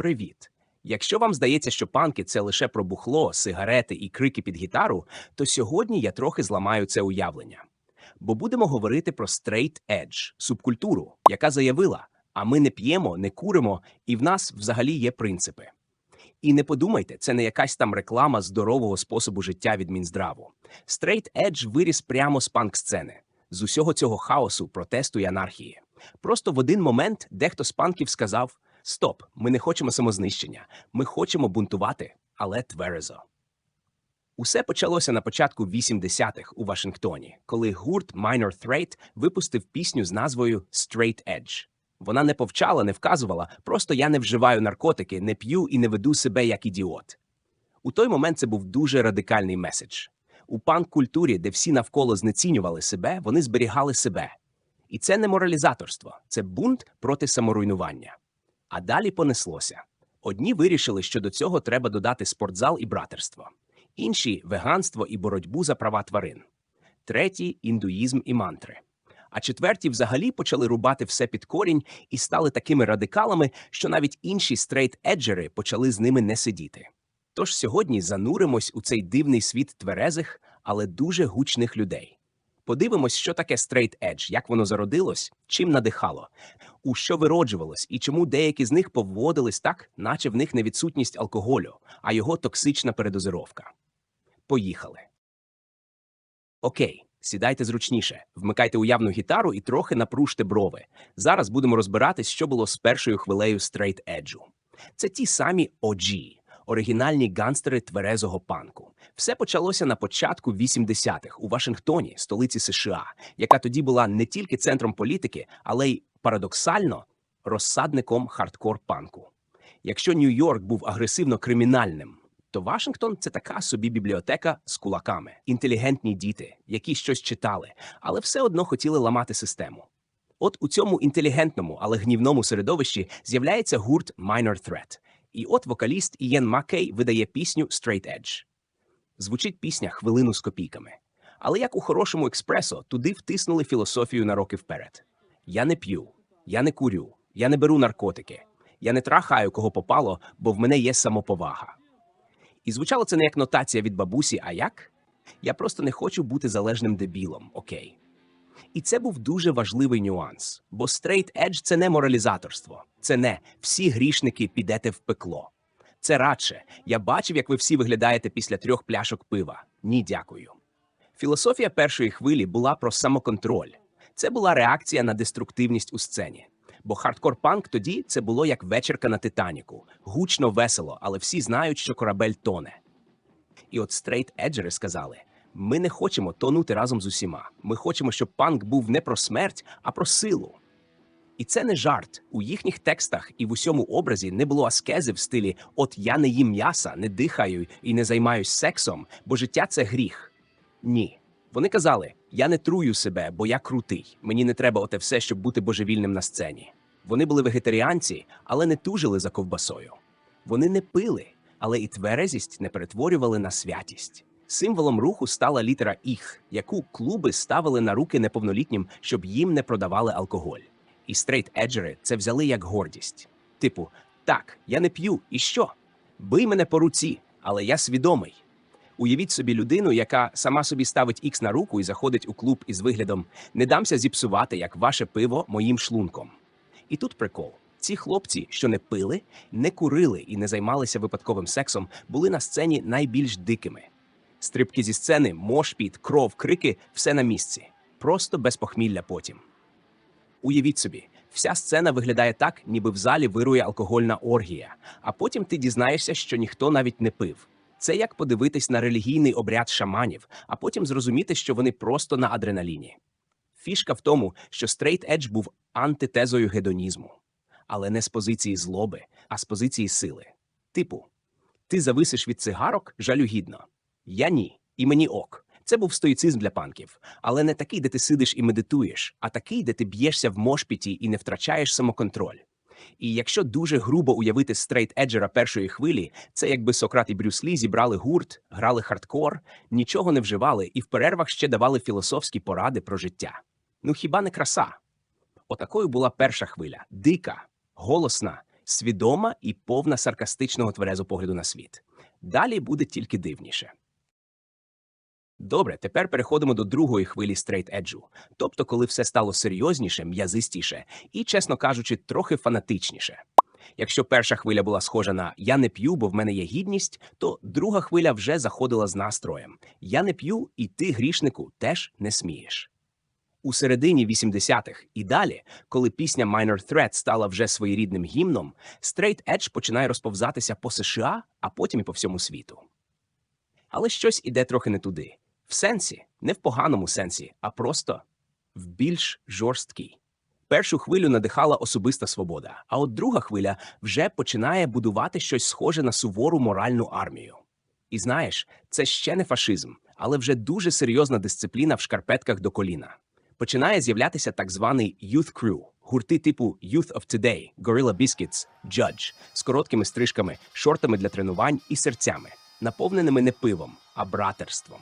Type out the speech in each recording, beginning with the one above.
Привіт! Якщо вам здається, що панки це лише про бухло, сигарети і крики під гітару, то сьогодні я трохи зламаю це уявлення. Бо будемо говорити про straight edge – субкультуру, яка заявила: а ми не п'ємо, не куримо, і в нас взагалі є принципи. І не подумайте, це не якась там реклама здорового способу життя від Мінздраву. Straight Edge виріс прямо з панк-сцени, з усього цього хаосу, протесту і анархії. Просто в один момент дехто з панків сказав: Стоп, ми не хочемо самознищення, ми хочемо бунтувати, але тверезо. Усе почалося на початку 80-х у Вашингтоні, коли гурт Minor Threat випустив пісню з назвою Straight Edge. Вона не повчала, не вказувала, просто я не вживаю наркотики, не п'ю і не веду себе як ідіот. У той момент це був дуже радикальний меседж. У панк-культурі, де всі навколо знецінювали себе, вони зберігали себе. І це не моралізаторство, це бунт проти саморуйнування. А далі понеслося. Одні вирішили, що до цього треба додати спортзал і братерство, інші веганство і боротьбу за права тварин, треті індуїзм і мантри. А четверті взагалі почали рубати все під корінь і стали такими радикалами, що навіть інші стрейт-еджери почали з ними не сидіти. Тож сьогодні зануримось у цей дивний світ тверезих, але дуже гучних людей. Подивимось, що таке straight edge, як воно зародилось, чим надихало, у що вироджувалось і чому деякі з них поводились так, наче в них не відсутність алкоголю, а його токсична передозировка. Поїхали. Окей, сідайте зручніше, вмикайте уявну гітару і трохи напружте брови. Зараз будемо розбиратись, що було з першою хвилею straight edge. Це ті самі OG, оригінальні ганстери тверезого панку. Все почалося на початку 80-х у Вашингтоні, столиці США, яка тоді була не тільки центром політики, але й парадоксально розсадником хардкор панку. Якщо Нью-Йорк був агресивно кримінальним, то Вашингтон це така собі бібліотека з кулаками, інтелігентні діти, які щось читали, але все одно хотіли ламати систему. От у цьому інтелігентному, але гнівному середовищі з'являється гурт Minor Threat. І от вокаліст Ієн Маккей видає пісню Straight Edge. Звучить пісня хвилину з копійками. Але як у хорошому експресо, туди втиснули філософію на роки вперед. Я не п'ю, я не курю, я не беру наркотики, я не трахаю кого попало, бо в мене є самоповага. І звучало це не як нотація від бабусі, а як? Я просто не хочу бути залежним дебілом, окей. І це був дуже важливий нюанс, бо straight edge – це не моралізаторство, це не всі грішники підете в пекло. Це радше я бачив, як ви всі виглядаєте після трьох пляшок пива. Ні, дякую. Філософія першої хвилі була про самоконтроль. Це була реакція на деструктивність у сцені. Бо хардкор панк тоді це було як вечірка на Титаніку, гучно весело, але всі знають, що корабель тоне. І от стрейт-еджери сказали: ми не хочемо тонути разом з усіма. Ми хочемо, щоб панк був не про смерть, а про силу. І це не жарт. У їхніх текстах і в усьому образі не було аскези в стилі От я не їм м'яса, не дихаю і не займаюсь сексом, бо життя це гріх. Ні. Вони казали: я не трую себе, бо я крутий. Мені не треба оте все, щоб бути божевільним на сцені. Вони були вегетаріанці, але не тужили за ковбасою. Вони не пили, але і тверезість не перетворювали на святість. Символом руху стала літера «Іх», яку клуби ставили на руки неповнолітнім, щоб їм не продавали алкоголь. І стрейт-еджери це взяли як гордість. Типу, так, я не п'ю, і що? Бий мене по руці, але я свідомий. Уявіть собі людину, яка сама собі ставить ікс на руку і заходить у клуб із виглядом не дамся зіпсувати, як ваше пиво моїм шлунком. І тут прикол. Ці хлопці, що не пили, не курили і не займалися випадковим сексом, були на сцені найбільш дикими. Стрибки зі сцени, мошпіт, кров, крики все на місці. Просто без похмілля потім. Уявіть собі, вся сцена виглядає так, ніби в залі вирує алкогольна оргія, а потім ти дізнаєшся, що ніхто навіть не пив. Це як подивитись на релігійний обряд шаманів, а потім зрозуміти, що вони просто на адреналіні. Фішка в тому, що Straight Edge був антитезою гедонізму, але не з позиції злоби, а з позиції сили. Типу, ти зависиш від цигарок жалюгідно. Я ні, і мені ок. Це був стоїцизм для панків, але не такий, де ти сидиш і медитуєш, а такий, де ти б'єшся в мошпіті і не втрачаєш самоконтроль. І якщо дуже грубо уявити стрейт-еджера першої хвилі, це якби Сократ і Брюс Лі зібрали гурт, грали хардкор, нічого не вживали і в перервах ще давали філософські поради про життя. Ну хіба не краса? Отакою була перша хвиля дика, голосна, свідома і повна саркастичного тверезу погляду на світ. Далі буде тільки дивніше. Добре, тепер переходимо до другої хвилі стрейт-еджу, тобто коли все стало серйозніше, м'язистіше і, чесно кажучи, трохи фанатичніше. Якщо перша хвиля була схожа на Я не п'ю, бо в мене є гідність, то друга хвиля вже заходила з настроєм Я не п'ю, і ти, грішнику, теж не смієш. У середині 80-х і далі, коли пісня Minor Threat стала вже своєрідним гімном, Straight Edge починає розповзатися по США, а потім і по всьому світу. Але щось іде трохи не туди. В сенсі, не в поганому сенсі, а просто в більш жорсткий. Першу хвилю надихала особиста свобода, а от друга хвиля вже починає будувати щось схоже на сувору моральну армію. І знаєш, це ще не фашизм, але вже дуже серйозна дисципліна в шкарпетках до коліна. Починає з'являтися так званий Youth Crew, гурти типу Youth of Today, Gorilla Biscuits, Judge, з короткими стрижками, шортами для тренувань і серцями, наповненими не пивом, а братерством.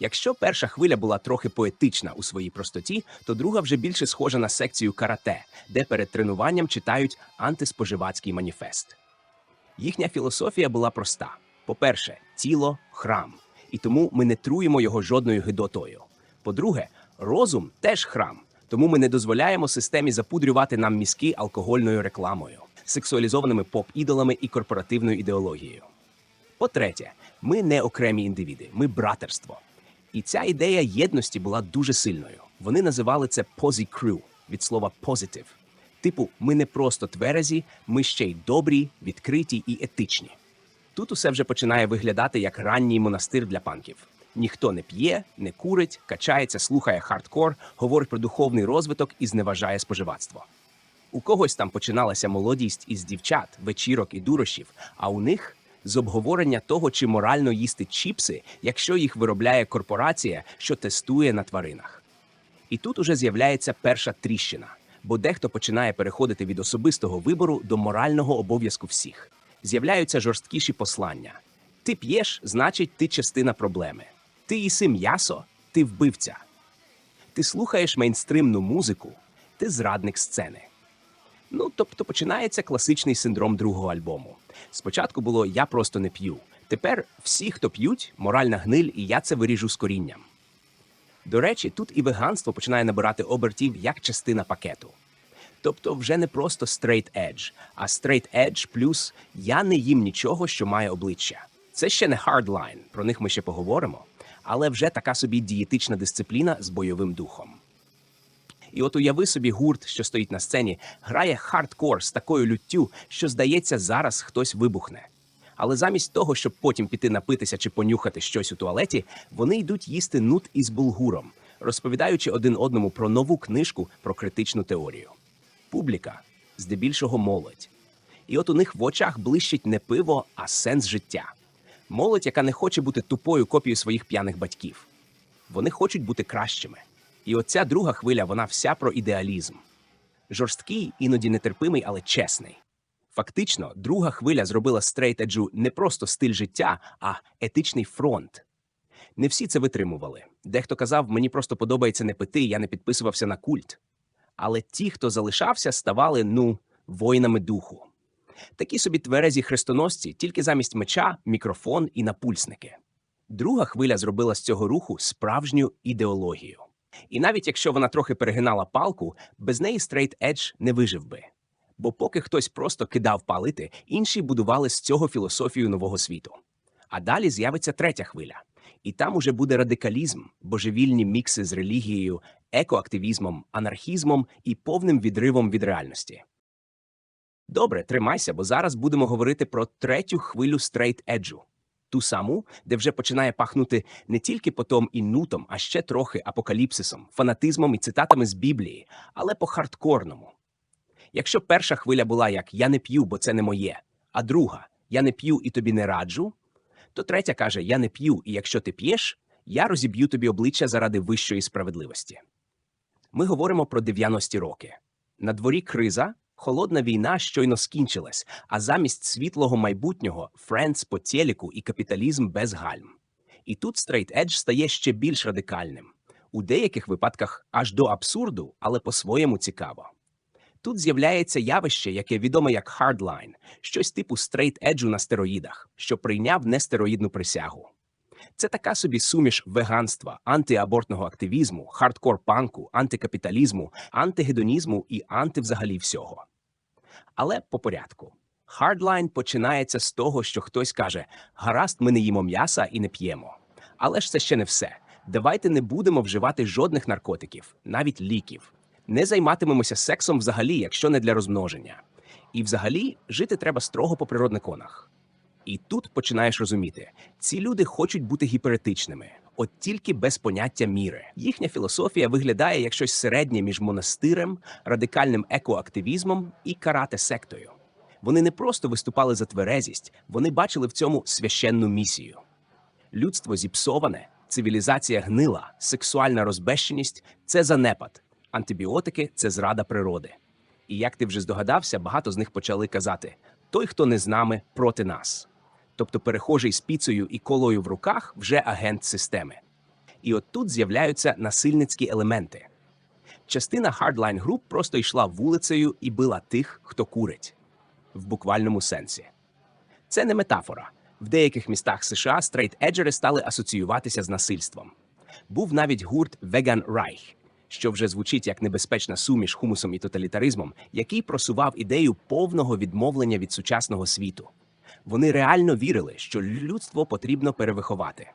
Якщо перша хвиля була трохи поетична у своїй простоті, то друга вже більше схожа на секцію карате, де перед тренуванням читають антиспоживацький маніфест. Їхня філософія була проста: по-перше, тіло храм, і тому ми не труємо його жодною гидотою. По-друге, розум теж храм, тому ми не дозволяємо системі запудрювати нам мізки алкогольною рекламою, сексуалізованими поп-ідолами і корпоративною ідеологією. По-третє, ми не окремі індивіди, ми братерство. І ця ідея єдності була дуже сильною. Вони називали це «Posy Crew» від слова «positive». Типу, ми не просто тверезі, ми ще й добрі, відкриті і етичні. Тут усе вже починає виглядати як ранній монастир для панків. Ніхто не п'є, не курить, качається, слухає хардкор, говорить про духовний розвиток і зневажає споживацтво. У когось там починалася молодість із дівчат, вечірок і дурощів, а у них з обговорення того, чи морально їсти чіпси, якщо їх виробляє корпорація, що тестує на тваринах. І тут уже з'являється перша тріщина, бо дехто починає переходити від особистого вибору до морального обов'язку всіх. З'являються жорсткіші послання. Ти п'єш, значить, ти частина проблеми. Ти їси м'ясо, ти вбивця. Ти слухаєш мейнстримну музику, ти зрадник сцени. Ну, тобто починається класичний синдром другого альбому. Спочатку було Я просто не п'ю. Тепер всі, хто п'ють, моральна гниль, і я це виріжу з корінням. До речі, тут і веганство починає набирати обертів як частина пакету. Тобто вже не просто straight edge, а straight edge плюс я не їм нічого, що має обличчя. Це ще не hardline, про них ми ще поговоримо, але вже така собі дієтична дисципліна з бойовим духом. І от уяви собі гурт, що стоїть на сцені, грає хардкор з такою люттю, що здається, зараз хтось вибухне. Але замість того, щоб потім піти напитися чи понюхати щось у туалеті, вони йдуть їсти нут із булгуром, розповідаючи один одному про нову книжку про критичну теорію. Публіка здебільшого молодь. І от у них в очах блищить не пиво, а сенс життя. Молодь, яка не хоче бути тупою копією своїх п'яних батьків. Вони хочуть бути кращими. І оця друга хвиля, вона вся про ідеалізм. Жорсткий, іноді нетерпимий, але чесний. Фактично, друга хвиля зробила стрейт-еджу не просто стиль життя, а етичний фронт. Не всі це витримували. Дехто казав, мені просто подобається не пити, я не підписувався на культ. Але ті, хто залишався, ставали, ну, воїнами духу. Такі собі тверезі хрестоносці, тільки замість меча, мікрофон і напульсники. Друга хвиля зробила з цього руху справжню ідеологію. І навіть якщо вона трохи перегинала палку, без неї Straight Edge не вижив би. Бо поки хтось просто кидав палити, інші будували з цього філософію нового світу. А далі з'явиться третя хвиля. І там уже буде радикалізм, божевільні мікси з релігією, екоактивізмом, анархізмом і повним відривом від реальності. Добре, тримайся, бо зараз будемо говорити про третю хвилю Straight Edge ту саму, де вже починає пахнути не тільки потом і нутом, а ще трохи апокаліпсисом, фанатизмом і цитатами з Біблії, але по хардкорному. Якщо перша хвиля була як Я не п'ю, бо це не моє, а друга Я не п'ю і тобі не раджу, то третя каже Я не п'ю, і якщо ти п'єш, я розіб'ю тобі обличчя заради вищої справедливості. Ми говоримо про 90-ті роки. На дворі криза, Холодна війна щойно скінчилась, а замість світлого майбутнього френдс по телеку і капіталізм без гальм. І тут Edge стає ще більш радикальним, у деяких випадках аж до абсурду, але по-своєму цікаво. Тут з'являється явище, яке відоме як hardline, щось типу стрейт-еджу на стероїдах, що прийняв нестероїдну присягу. Це така собі суміш веганства, антиабортного активізму, хардкор-панку, антикапіталізму, антигедонізму і антивзагалі всього. Але по порядку. Хардлайн починається з того, що хтось каже: гаразд, ми не їмо м'яса і не п'ємо. Але ж це ще не все. Давайте не будемо вживати жодних наркотиків, навіть ліків. Не займатимемося сексом взагалі, якщо не для розмноження. І взагалі жити треба строго по природниконах. І тут починаєш розуміти, ці люди хочуть бути гіперетичними, от тільки без поняття міри. Їхня філософія виглядає як щось середнє між монастирем, радикальним екоактивізмом і карате-сектою. Вони не просто виступали за тверезість, вони бачили в цьому священну місію. Людство зіпсоване, цивілізація гнила, сексуальна розбещеність це занепад, антибіотики це зрада природи. І як ти вже здогадався, багато з них почали казати: той, хто не з нами, проти нас. Тобто перехожий з піцею і колою в руках вже агент системи. І от тут з'являються насильницькі елементи. Частина хардлайн груп просто йшла вулицею і била тих, хто курить в буквальному сенсі. Це не метафора. В деяких містах США стрейт-еджери стали асоціюватися з насильством. Був навіть гурт Vegan Reich, що вже звучить як небезпечна суміш хумусом і тоталітаризмом, який просував ідею повного відмовлення від сучасного світу. Вони реально вірили, що людство потрібно перевиховати.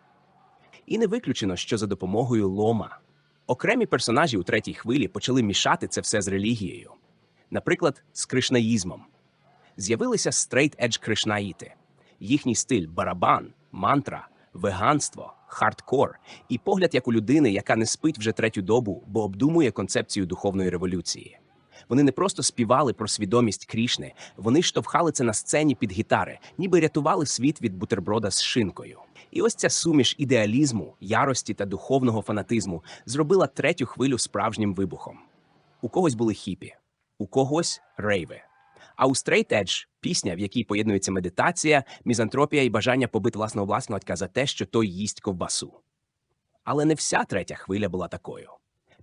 І не виключено, що за допомогою лома. Окремі персонажі у третій хвилі почали мішати це все з релігією, наприклад, з кришнаїзмом. З'явилися стрейт-едж кришнаїти. Їхній стиль барабан, мантра, веганство, хардкор і погляд як у людини, яка не спить вже третю добу, бо обдумує концепцію духовної революції. Вони не просто співали про свідомість Крішни, вони штовхали це на сцені під гітари, ніби рятували світ від бутерброда з шинкою. І ось ця суміш ідеалізму, ярості та духовного фанатизму зробила третю хвилю справжнім вибухом. У когось були хіпі, у когось рейви. А у Straight Edge – пісня, в якій поєднується медитація, мізантропія і бажання побити власного власника за те, що той їсть ковбасу. Але не вся третя хвиля була такою.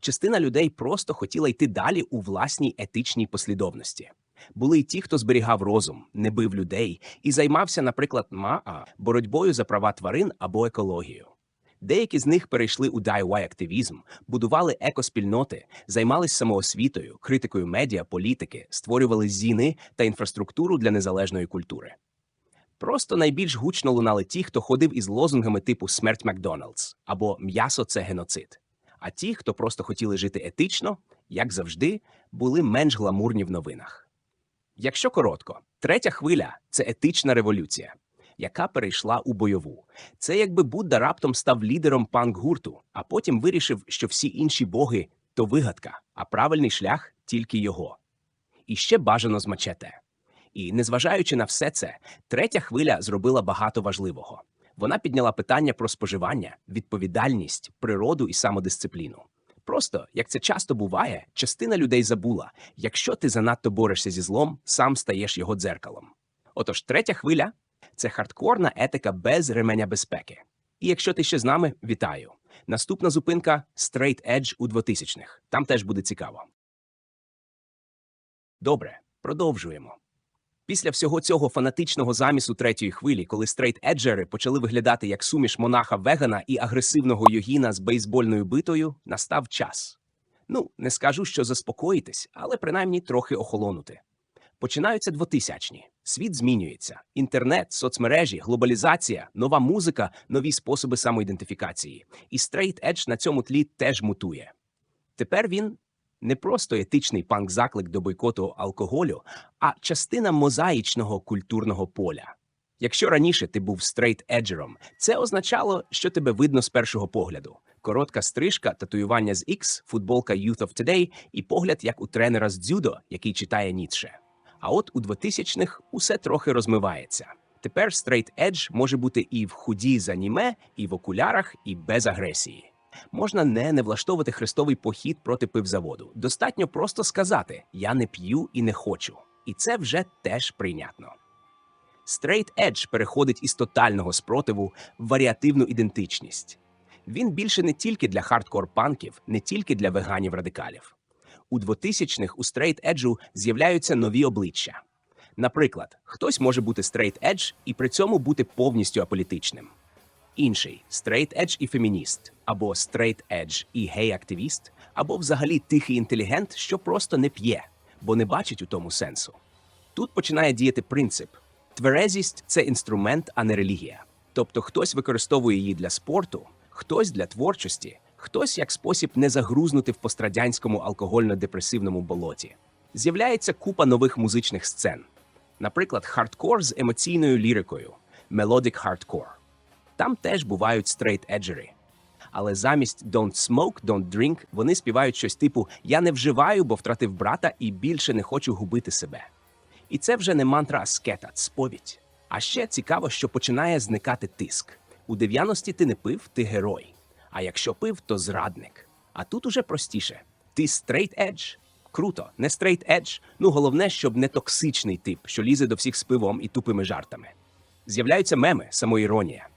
Частина людей просто хотіла йти далі у власній етичній послідовності. Були й ті, хто зберігав розум, не бив людей і займався, наприклад, маа боротьбою за права тварин або екологію. Деякі з них перейшли у DIY активізм, будували екоспільноти, займались самоосвітою, критикою медіа, політики, створювали зіни та інфраструктуру для незалежної культури. Просто найбільш гучно лунали ті, хто ходив із лозунгами типу Смерть Макдоналдс або М'ясо це геноцид. А ті, хто просто хотіли жити етично, як завжди, були менш гламурні в новинах. Якщо коротко, третя хвиля це етична революція, яка перейшла у бойову. Це якби Будда раптом став лідером панк-гурту, а потім вирішив, що всі інші боги то вигадка, а правильний шлях тільки його. І ще бажано з мачете. І незважаючи на все це, третя хвиля зробила багато важливого. Вона підняла питання про споживання, відповідальність, природу і самодисципліну. Просто, як це часто буває, частина людей забула: якщо ти занадто борешся зі злом, сам стаєш його дзеркалом. Отож, третя хвиля це хардкорна етика без ременя безпеки. І якщо ти ще з нами, вітаю. Наступна зупинка Straight Edge у 2000-х. Там теж буде цікаво. Добре, продовжуємо. Після всього цього фанатичного замісу третьої хвилі, коли стрейт-еджери почали виглядати як суміш монаха вегана і агресивного йогіна з бейсбольною битою, настав час. Ну, не скажу, що заспокоїтись, але принаймні трохи охолонути. Починаються двотисячні. Світ змінюється: інтернет, соцмережі, глобалізація, нова музика, нові способи самоідентифікації. І Edge на цьому тлі теж мутує. Тепер він не просто етичний панк-заклик до бойкоту алкоголю, а частина мозаїчного культурного поля. Якщо раніше ти був стрейт-еджером, це означало, що тебе видно з першого погляду. Коротка стрижка, татуювання з X, футболка Youth of Today і погляд як у тренера з дзюдо, який читає Ніцше. А от у 2000-х усе трохи розмивається. Тепер стрейт едж може бути і в худі з аніме, і в окулярах, і без агресії. Можна не не влаштовувати хрестовий похід проти пивзаводу. Достатньо просто сказати Я не п'ю і не хочу. І це вже теж прийнятно. Straight Edge переходить із тотального спротиву в варіативну ідентичність. Він більше не тільки для хардкор панків, не тільки для веганів радикалів. у 2000-х у Straight Edge з'являються нові обличчя. Наприклад, хтось може бути Straight Edge і при цьому бути повністю аполітичним. Інший Straight Edge і фемініст, або Straight Edge і гей-активіст, або взагалі тихий інтелігент, що просто не п'є, бо не бачить у тому сенсу. Тут починає діяти принцип: тверезість це інструмент, а не релігія. Тобто хтось використовує її для спорту, хтось для творчості, хтось як спосіб не загрузнути в пострадянському алкогольно-депресивному болоті. З'являється купа нових музичних сцен, наприклад, хардкор з емоційною лірикою, Melodic Hardcore. Там теж бувають стрейт-еджери. Але замість «don't smoke, don't drink» вони співають щось типу «я не вживаю, бо втратив брата і більше не хочу губити себе». І це вже не мантра а скета, сповідь. А ще цікаво, що починає зникати тиск. У 90-ті ти не пив, ти герой. А якщо пив, то зрадник. А тут уже простіше. Ти straight edge. Круто, не straight edge. Ну головне, щоб не токсичний тип, що лізе до всіх з пивом і тупими жартами. З'являються меми, самоіронія.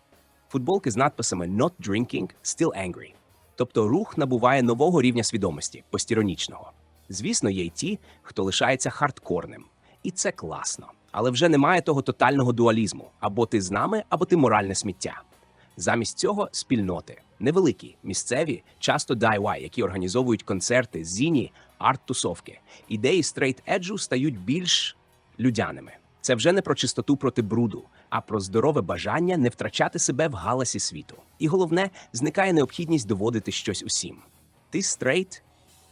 Футболки з надписами «Not drinking, still angry». Тобто рух набуває нового рівня свідомості, постіронічного. Звісно, є й ті, хто лишається хардкорним. І це класно. Але вже немає того тотального дуалізму: або ти з нами, або ти моральне сміття. Замість цього спільноти невеликі, місцеві, часто DIY, які організовують концерти, зіні, арт-тусовки. Ідеї стрейт-еджу стають більш людяними. Це вже не про чистоту проти бруду, а про здорове бажання не втрачати себе в галасі світу. І головне, зникає необхідність доводити щось усім. Ти стрейт,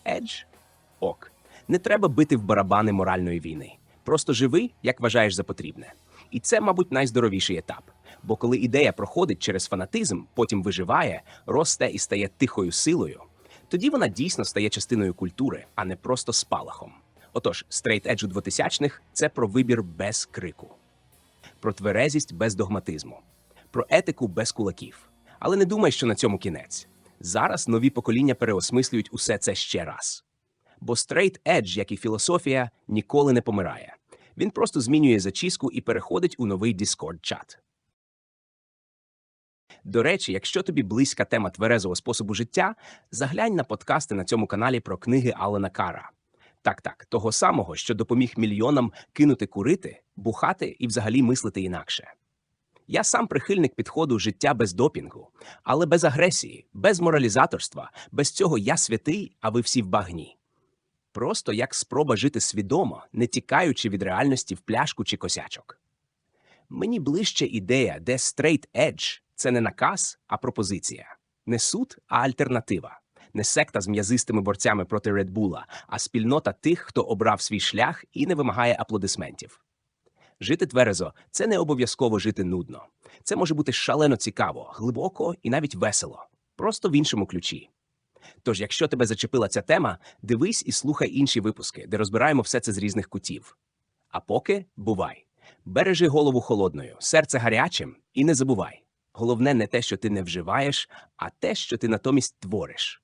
едж? Ок. Не треба бити в барабани моральної війни. Просто живи, як вважаєш за потрібне. І це, мабуть, найздоровіший етап. Бо коли ідея проходить через фанатизм, потім виживає, росте і стає тихою силою, тоді вона дійсно стає частиною культури, а не просто спалахом. Отож, стрейт еджу 2000-х – це про вибір без крику, про тверезість без догматизму, про етику без кулаків. Але не думай, що на цьому кінець. Зараз нові покоління переосмислюють усе це ще раз. Бо стрейт едж, як і філософія, ніколи не помирає. Він просто змінює зачіску і переходить у новий Discord-чат. До речі, якщо тобі близька тема тверезого способу життя, заглянь на подкасти на цьому каналі про книги Алена Кара. Так, так, того самого, що допоміг мільйонам кинути курити, бухати і взагалі мислити інакше. Я сам прихильник підходу життя без допінгу, але без агресії, без моралізаторства, без цього я святий, а ви всі в багні. Просто як спроба жити свідомо, не тікаючи від реальності в пляшку чи косячок. Мені ближче ідея, де straight edge – це не наказ, а пропозиція. Не суд, а альтернатива. Не секта з м'язистими борцями проти Редбула, а спільнота тих, хто обрав свій шлях і не вимагає аплодисментів. Жити тверезо це не обов'язково жити нудно. Це може бути шалено цікаво, глибоко і навіть весело, просто в іншому ключі. Тож, якщо тебе зачепила ця тема, дивись і слухай інші випуски, де розбираємо все це з різних кутів. А поки бувай. Бережи голову холодною, серце гарячим і не забувай. Головне не те, що ти не вживаєш, а те, що ти натомість твориш.